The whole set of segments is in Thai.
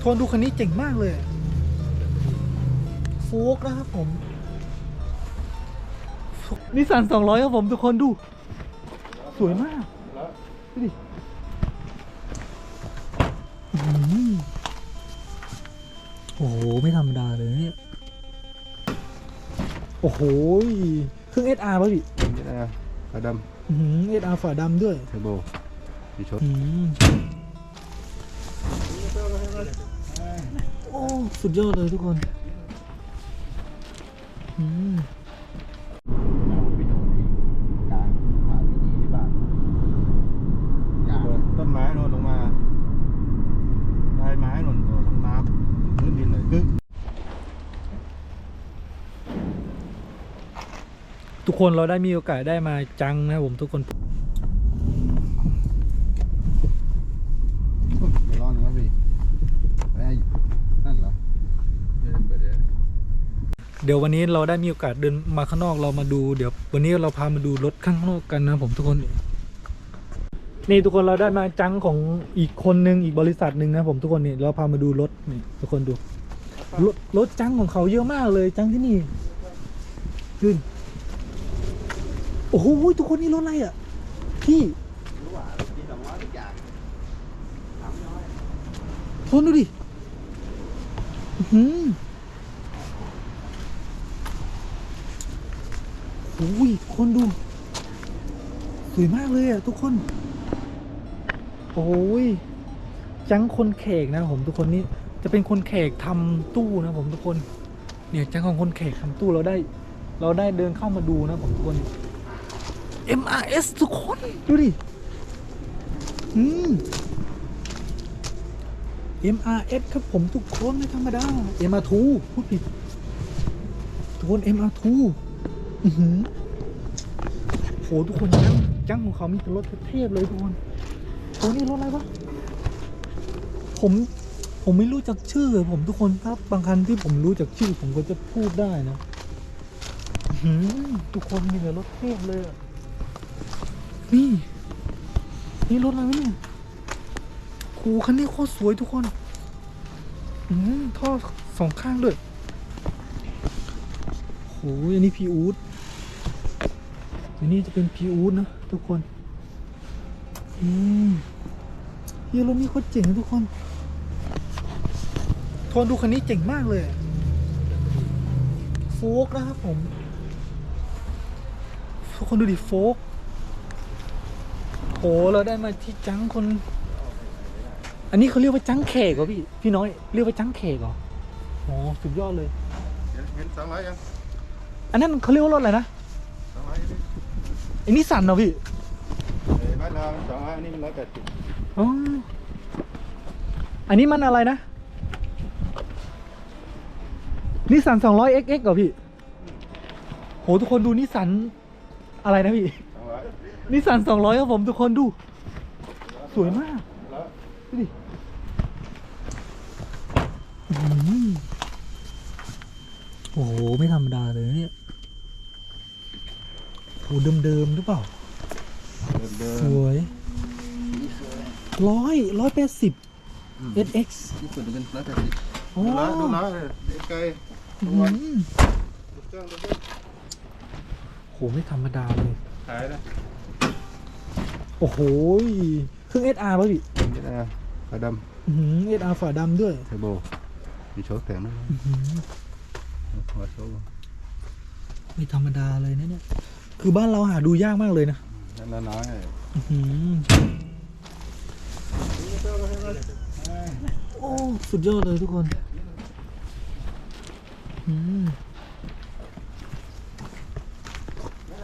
โทนดูคันนี้เจ๋งมากเลยโฟกนะครับผมนิสสันสองร้อยครับผมทุกคนดู สวยมากดูดิโอ้โห ไม่ธรรมดาเลยเนี่ย โอ้โหเครื่อง SR ป่ะพี่นี่นะฝาดอืม SR ฝาดำด้วยเทอร์โบมีชด โอ้สุดยอดเลยทุกคนอืมกลางผ่านดีที่บ้านต้นไม้โน่นลงมาใบไม้โน่นโดนทั้งน้ำพื้นดินเลยกึ๊กทุกคนเราได้มีโอกาสได้มาจังนะครับผมทุกคน ไม่ร้อนนะพี่ไอ้นั่นเหรอ เดี๋ยววันนี้เราได้มีโอกาสเดินมาข้างนอกเรามาดู เดี๋ยววันนี้เราพามาดูรถข้างนอกกันนะผมทุกคน นี่ทุกคนเราได้มาจังของอีกคนนึงอีกบริษัทหนึ่งนะผมทุกคนนี่เราพามาดูรถนี่ทุกคนดูรถรถจังของเขาเยอะมากเลยจังที่นี่ขึ้นโอ้โหทุกคนนี่รถอะไรอะพี่ทนดูดิ อื้อ อโอ้ยคนดู สวยมากเลยอะทุกคน โอ้ยจังคนแขกนะผมทุกคนนี่จะเป็นคนแขกทำตู้นะผมทุกคน เนี่ยจังของคนแขกทำตู้เราได้ เราได้เดินเข้ามาดูนะผมทุกคน MRS ทุกคนดูดิ อืม MRS ครับผมทุกคนไม่ธรรมดา MR2 พูดผิดทุกคน MR2 อือหือ โหทุกคนจังจังของเขามีแต่รถเทพเลยทุกคนโหนี่รถอะไรวะผมผมไม่รู้จักชื่อผมทุกคนครับ บางคันที่ผมรู้จักชื่อ ผมก็จะพูดได้นะทุกคนมีแต่รถเทพเลยนี่นี่รถอะไรเนี่ยโหคันนี้โคตรสวยทุกคนอืมท่อสองข้างด้วยโหอันนี้พีอูด อันนี้จะเป็นพีอูดนะทุกคนอืมเฮียรถนี้โคตรเจ๋งนะทุกคนทนดูคันนี้เจ๋งมากเลยโฟกนะครับผม ทุกคนดูดิโฟกโหเราได้มาที่จังคน อันนี้เขาเรียกว่าจังแขกเหรอพี่พี่น้อยเรียกว่าจังแขกเหรออ๋อสุดยอดเลยเห็นสองร้อยยังอันนั้นเขาเรียกว่ารถอะไรนะสองร้อย ไอ้นิสสันเหรอพี่เอ้ยบ้านเรามันสองร้อยอันนี้มันร้อยแปดสิบอ๋ออันนี้มันอะไรนะนิสสัน 200 XX เหรอพี่ โห ทุกคนดูนิสสัน อะไรนะพี่สองร้อยนิสสัน 200 ครับผมทุกคนดู สวยมากแล้วดูดิอื้อหือโอ้โห ไม่ธรรมดาเลยนะเนี่ย โหเดิมๆหรือเปล่า เดินเดิสนวย ร้อยร้อยแปดสิบ SX ญี่ปุ่นจะเป็นร้อยแปดสิบโอ้ดูนะดูนะเลยไกลอื้อตัวหือดูเครื่องดูเครื่องโหไม่ธรรมดาเลย ขายนะโอ้โหเครื่อง SR ป่ะพี่นี่นะฝาดอื้อหือ SR ฝาดำด้วยำเทอร์โบมีชดแต่งนะอื้อหือหัวโซ่ไม่ธรรมดาเลยนะเนี่ย คือบ้านเราหาดูยากมากเลยนะนั่นน้อยอื้อหือโอ้ สุดยอดเลยทุกคนอืม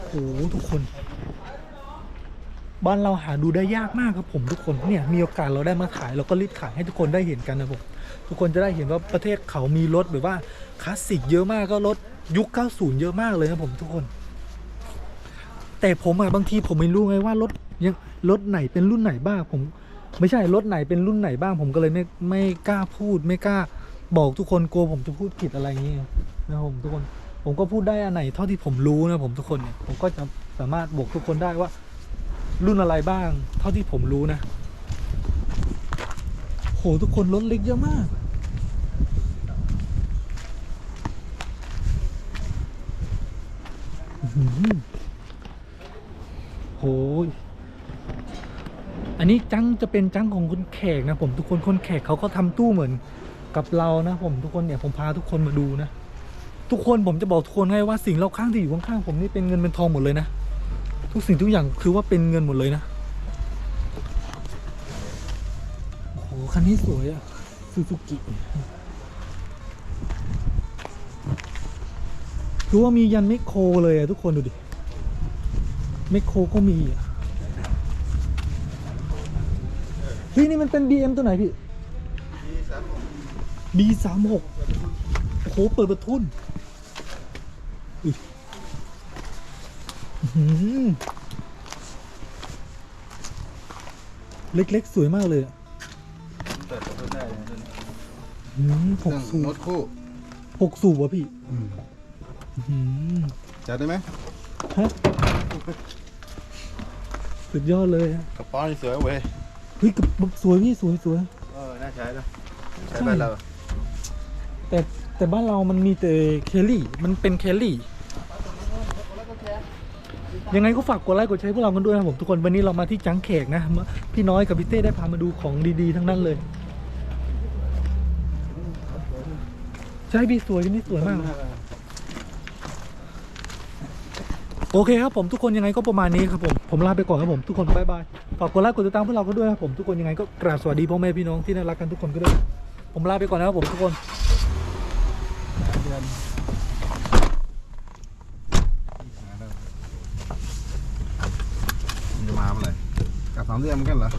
โอ้โหทุกคน บ้านเราหาดูได้ยากมากครับผมทุกคนเนี่ยมีโอกาสเราได้มาขายเราก็รีบขายให้ทุกคนได้เห็นกันนะผมทุกคนจะได้เห็นว่าประเทศเขามีรถแบบว่าคลาสสิกเยอะมากก็รถยุค 90 เยอะมากเลยนะผมทุกคน แต่ผมอะบางทีผมไม่รู้ไงว่ารถยังรถไหนเป็นรุ่นไหนบ้างผม ไม่ใช่รถไหนเป็นรุ่นไหนบ้าง ผมก็เลยไม่ไม่กล้าพูด ไม่กล้าบอกทุกคนกลัวผมจะพูดผิดอะไรอย่างเงี้ยนะผมทุกคนผมก็พูดได้อันไหนเท่าที่ผมรู้นะผมทุกคนเนี่ยผมก็จะสามารถบอกทุกคนได้ว่า รุ่นอะไรบ้าง เท่าที่ผมรู้นะโหทุกคนรถเล็กเยอะมาก โหยอันนี้จังจะเป็นจังของคนแขกนะผมทุกคนคนแขกเขาก็ทำตู้เหมือนกับเรานะผมทุกคนเนี่ยผมพาทุกคนมาดูนะ ทุกคนผมจะบอกทุกคนให้ว่าสิ่งรอบข้างที่อยู่ข้างๆผมนี่เป็นเงินเป็นทองหมดเลยนะทุกสิ่งทุกอย่างคือว่าเป็นเงินหมดเลยนะโอ้โหคันนี้สวยอะซูซูกิคือว่ามียันเมโครเลยอะทุกคนดูดิ เมคโครก็มีอะเฮ้ยนี่มันเป็น BM ตัวไหนพี่ B สามหกโอ้โห เปิดประทุนอุ๊ยอื้อหือเล็กๆ สวยมากเลยอะเปิดประตูได้เลยอื้อหือเคหรื่กองสูโน้บตคู่หกสูบวะพี่อื้อหือจัดได้ไหมฮะ สุดยอดเลยอะกระป๋องนี่สวยเว้ย เฮ้ยกระบอกสวยพี่สวยสวย เออ น่าใช้แล้วใช้ใช่บ้านเรา แต่แต่บ้านเรามันมีแต่เคลลี่ มันเป็นเคลลี่ ยังไงก็ฝากกดไลค์กดแชร์พวกเรากันด้วยนะครับผมทุกคน วันนี้เรามาที่จังแขกนะมาพี่น้อยกับพี่เต้ได้พามาดูของดีๆ ทั้งนั้นเลย ใช่พี่สวยนี่สวยมาก โอเคครับผมทุกคนยังไงก็ประมาณนี้ครับผมผมลาไปก่อนครับผมทุกคนบายบายฝากกดไลค์กดติดตามพวกเราก็ด้วยครับผมทุกคนยังไงก็กราบสวัสดีพ่อแม่พี่น้องที่น่ารักกันทุกคนก็ด้วยผมลาไปก่อนนะครับผมทุกคนมันจะมาเมื่อไหร่กลับสามเดือนเหมือนกันเหรอ